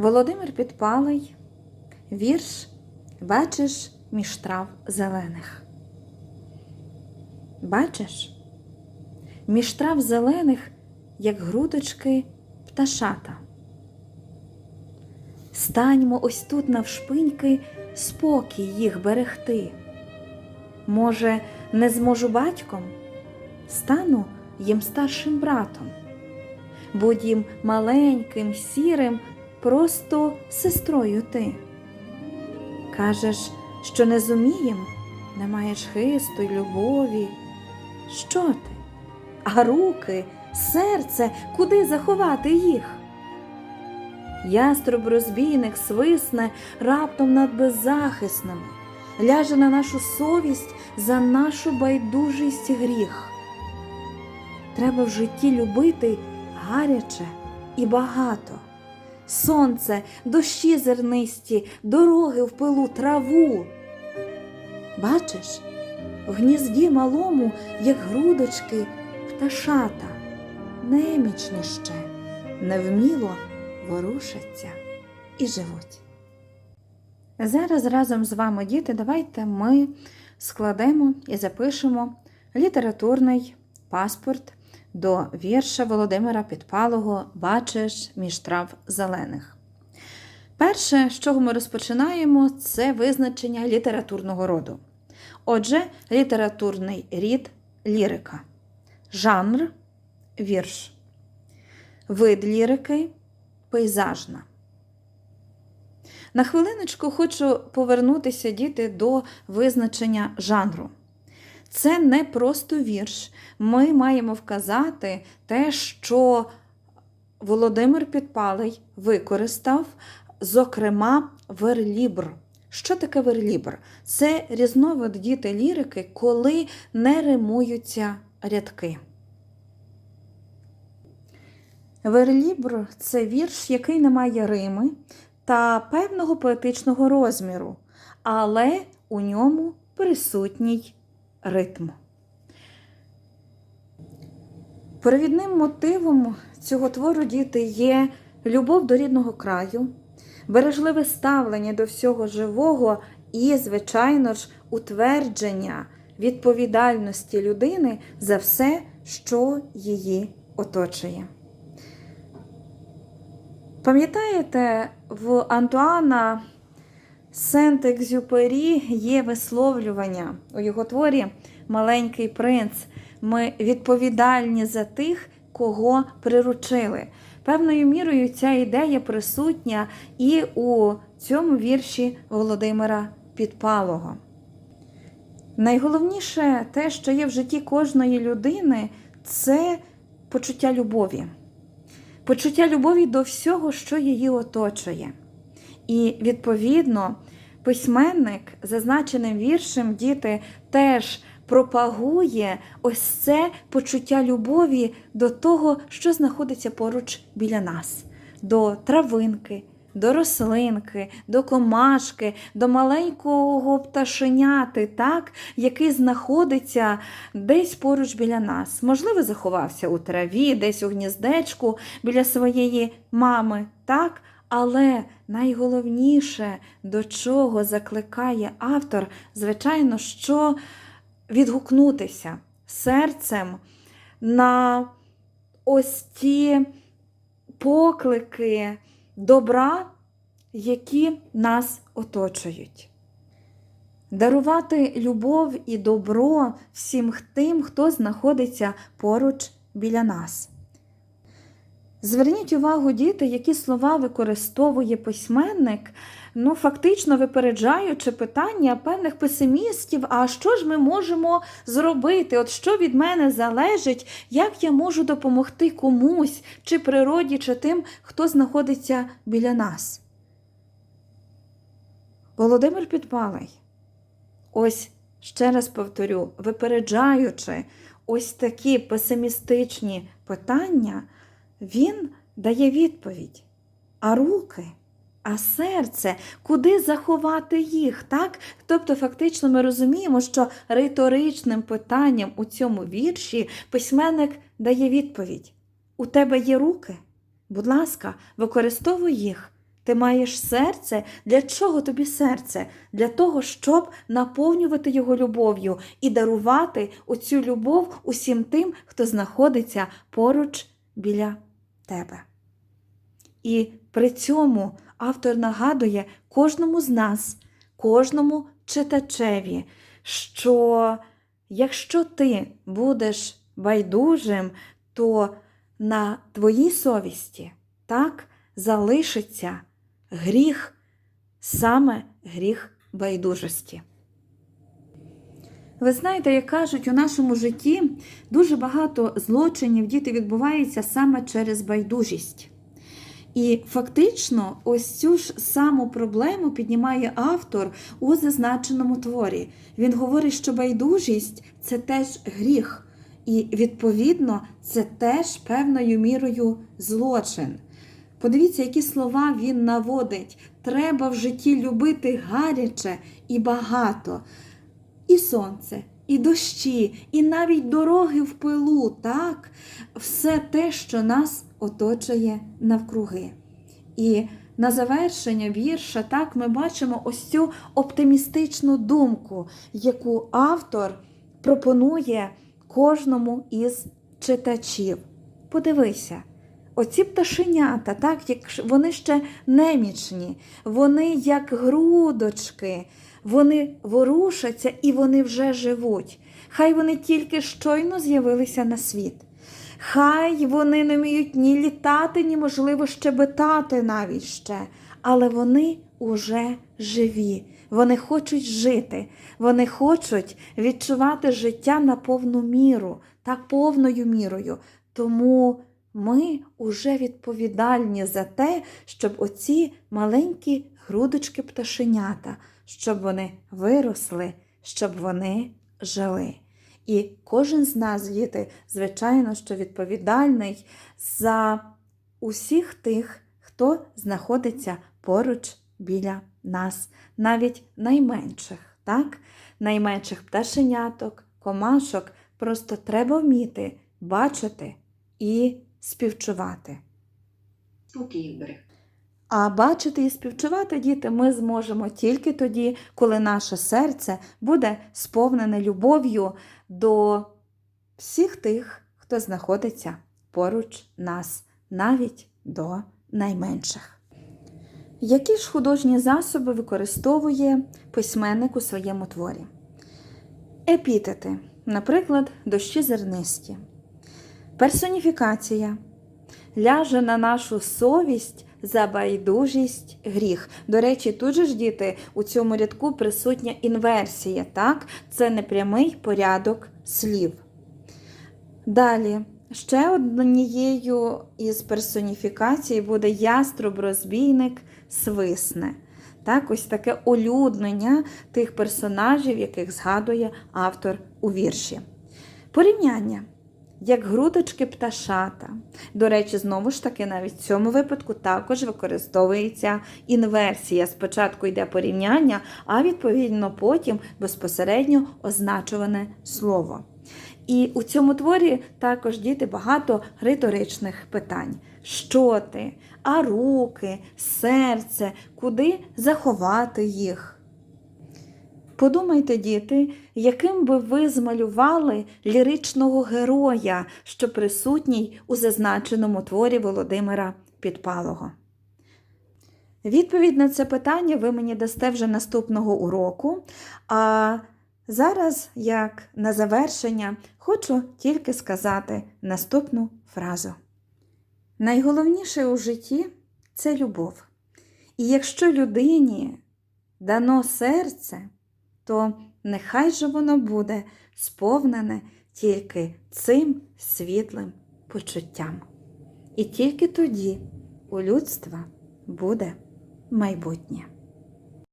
Володимир Підпалий, вірш Бачиш між трав зелених. Бачиш, між трав зелених, як грудочки пташата. Станьмо ось тут навшпиньки, спокій їх берегти. Може, не зможу батьком, стану їм старшим братом. Будь їм маленьким, сірим, просто сестрою ти. Кажеш, що не зумієм, не маєш хисту й любові. Що ти? А руки, серце, куди заховати їх? Яструб розбійник свисне раптом над беззахисними, ляже на нашу совість за нашу байдужість гріх. Треба в житті любити гаряче і багато. Сонце, дощі зернисті, дороги в пилу, траву. Бачиш, в гнізді малому, як грудочки, пташата, немічні ще, невміло ворушаться і живуть. Зараз разом з вами, діти, давайте ми складемо і запишемо літературний паспорт до вірша Володимира Підпалого Бачиш між трав зелених. Перше, з чого ми розпочинаємо, це визначення літературного роду. Отже, літературний рід лірика, жанр вірш, вид лірики пейзажна. На хвилиночку хочу повернутися, діти, до визначення жанру. Це не просто вірш. Ми маємо вказати те, що Володимир Підпалий використав, зокрема, верлібр. Що таке верлібр? Це різновид діти лірики, коли не римуються рядки. Верлібр це вірш, який не має рими та певного поетичного розміру, але у ньому присутній ритм. Провідним мотивом цього твору діти є любов до рідного краю, бережливе ставлення до всього живого і, звичайно ж, утвердження відповідальності людини за все, що її оточує. Пам'ятаєте, в Антуана Сент-Екзюпері є висловлювання у його творі Маленький принц. Ми відповідальні за тих, кого приручили. Певною мірою ця ідея присутня і у цьому вірші Володимира Підпалого. Найголовніше те, що є в житті кожної людини, це почуття любові. Почуття любові до всього, що її оточує. І, відповідно, письменник, зазначеним віршем, діти теж пропагує ось це почуття любові до того, що знаходиться поруч біля нас, до травинки, до рослинки, до комашки, до маленького пташеняти, так, який знаходиться десь поруч біля нас. Можливо, заховався у траві, десь у гніздечку біля своєї мами. так, але найголовніше, до чого закликає автор, звичайно, що відгукнутися серцем на ось ті поклики добра, які нас оточують. Дарувати любов і добро всім тим, хто знаходиться поруч біля нас. Зверніть увагу, діти, які слова використовує письменник, ну, фактично випереджаючи питання певних песимістів, а що ж ми можемо зробити? От що від мене залежить, як я можу допомогти комусь, чи природі, чи тим, хто знаходиться біля нас? Володимир Підпалий, ось ще раз повторю, випереджаючи ось такі песимістичні питання, він дає відповідь. А руки, а серце, куди заховати їх? так? Тобто, фактично, ми розуміємо, що риторичним питанням у цьому вірші письменник дає відповідь: У тебе є руки? Будь ласка, використовуй їх. Ти маєш серце. Для чого тобі серце? Для того, щоб наповнювати його любов'ю і дарувати оцю любов усім тим, хто знаходиться поруч біля тебе. І при цьому автор нагадує кожному з нас, кожному читачеві, що якщо ти будеш байдужим, то на твоїй совісті так залишиться гріх, саме гріх байдужості. Ви знаєте, як кажуть, у нашому житті дуже багато злочинів діти відбувається саме через байдужість. І фактично, ось цю ж саму проблему піднімає автор у зазначеному творі. Він говорить, що байдужість це теж гріх, і, відповідно, це теж певною мірою злочин. Подивіться, які слова він наводить. Треба в житті любити гаряче і багато. І сонце, і дощі, і навіть дороги в пилу, так, все те, що нас оточує навкруги. І на завершення вірша, так, ми бачимо ось цю оптимістичну думку, яку автор пропонує кожному із читачів. Подивися, оці пташенята, так, вони ще немічні, вони як грудочки, вони ворушаться і вони вже живуть. Хай вони тільки щойно з'явилися на світ. Хай вони не вміють ні літати, ні, можливо, щебетати навіть ще, але вони уже живі. Вони хочуть жити, вони хочуть відчувати життя на повну міру, так повною мірою. Тому ми уже відповідальні за те, щоб оці маленькі грудочки пташенята, щоб вони виросли, щоб вони жили. І кожен з нас, діти, звичайно, що відповідальний за усіх тих, хто знаходиться поруч біля нас, навіть найменших, так? найменших пташеняток, комашок. Просто треба вміти бачити і співчувати. Спокій берег. А бачити і співчувати діти ми зможемо тільки тоді, коли наше серце буде сповнене любов'ю до всіх тих, хто знаходиться поруч нас, навіть до найменших. Які ж художні засоби використовує письменник у своєму творі? Епітети, наприклад, дощі зернисті, персоніфікація ляже на нашу совість за байдужість гріх. До речі, тут же ж діти у цьому рядку присутня інверсія, так? Це непрямий порядок слів. Далі, ще однією із персоніфікацій буде яструб-розбійник свисне. Так, ось таке олюднення тих персонажів, яких згадує автор у вірші. Порівняння як грудочки пташата. До речі, знову ж таки, навіть в цьому випадку також використовується інверсія. Спочатку йде порівняння, а відповідно потім безпосередньо означуване слово. І у цьому творі також діти багато риторичних питань. Що ти? А руки, серце, куди заховати їх? Подумайте, діти, яким би ви змалювали ліричного героя, що присутній у зазначеному творі Володимира Підпалого. Відповідь на це питання ви мені дасте вже наступного уроку. А зараз, як на завершення, хочу тільки сказати наступну фразу. Найголовніше у житті це любов. І якщо людині дано серце, то нехай же воно буде сповнене тільки цим світлим почуттям. І тільки тоді у людства буде майбутнє.